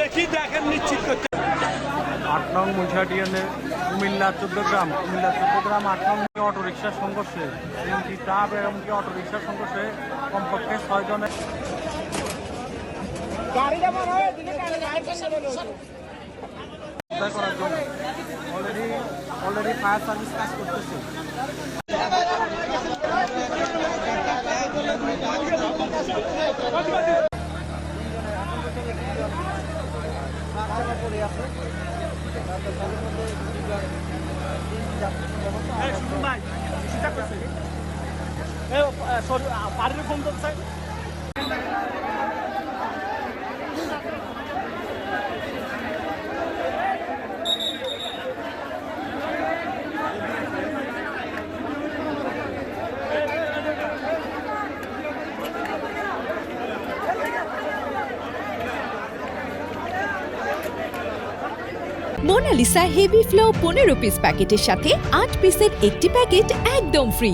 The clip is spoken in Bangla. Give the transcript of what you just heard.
দেখি দেখেন নিশ্চিত করতে। আট নং ইউনিয়নের কুমিল্লা চোদ্দ গ্রাম, কুমিল্লা চোদ্দ গ্রাম আট নং অটো রিক্সার সংঘর্ষে, সিএনজি ট্রাক এমনকি অটো রিক্সার সংঘর্ষে কমপক্ষে ছয় জনের উদ্ধার করার জন্য অলরেডি অলরেডি ফায়ার সার্ভিস কাজ করতেছে। পাড়ির ফোন করছে মোনালিসা হেভি ফ্লো পনেরো পিস প্যাকেটের সাথে আট পিসের একটি প্যাকেট একদম ফ্রি